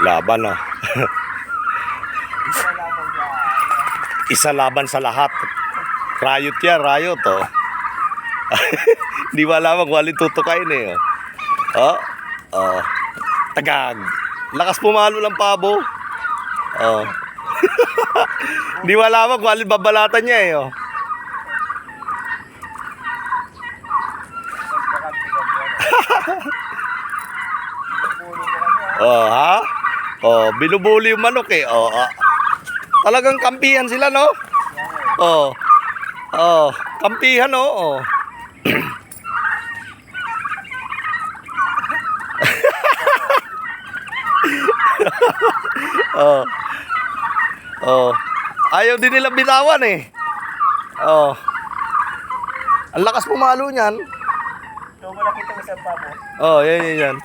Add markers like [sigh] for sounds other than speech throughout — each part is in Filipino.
Laban oh. Isa laban sa lahat. Riot yan, riot oh. [laughs] Di ba alam kung alin tutukain eh. Oh. Oh. oh. Tagag. Lakas pumalo ng pabo. Oh. [laughs] Di ba alam kung alin babalatan niya eh. Oh. [laughs] Oh, ha? Oh, binubuli yung manok eh. Oh, ah. Talagang kampihan sila, no? Oh. Oh, kampihan, oh. oh. [laughs] oh. Oh. Ayaw din nila bitawan eh. Oh. Ang lakas pumalo niyan. Kita mo sa babo. Oh, yan, yan, yan.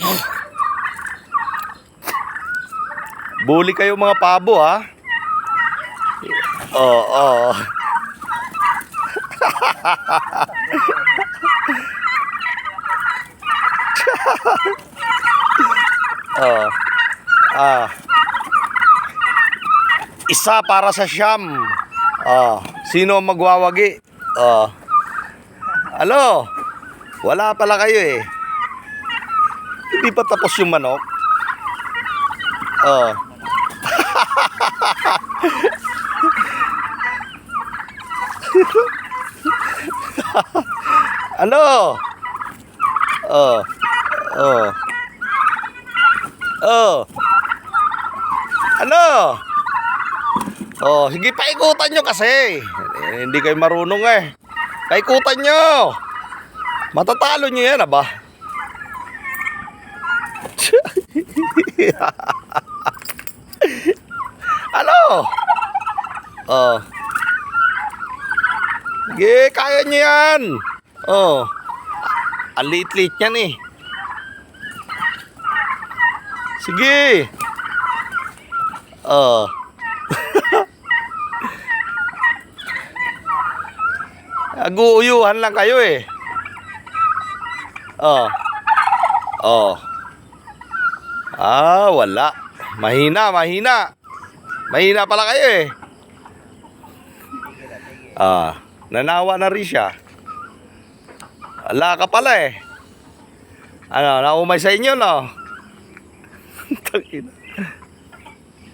[laughs] Bully kayo mga pabo, ha? Oh, oh. oh. Ah. Isa para sa siyam. Oh. Sino magwawagi? Oh. Ano? Wala pala kayo eh. Hindi pa tapos yung manok. Oh. Ano? Oh. Oh. Oh. Ano? Oh, sige paikutan nyo kasi. Eh, hindi kayo marunong eh. Paikutan nyo. Matatalo nyo yan, aba. [laughs] ano? Oh. Sige, kaya nyo yan. Oh. Ang liit-liit yan eh. Sige. Oh. [laughs] Aguuyuhan lang kayo eh. Oh. Oh. Ah, wala. Mahina, mahina. Mahina pala kayo eh. Ah, nanawa na rin siya. Ala ka pala eh. Ano, naumay sa inyo no? [laughs] Tangina.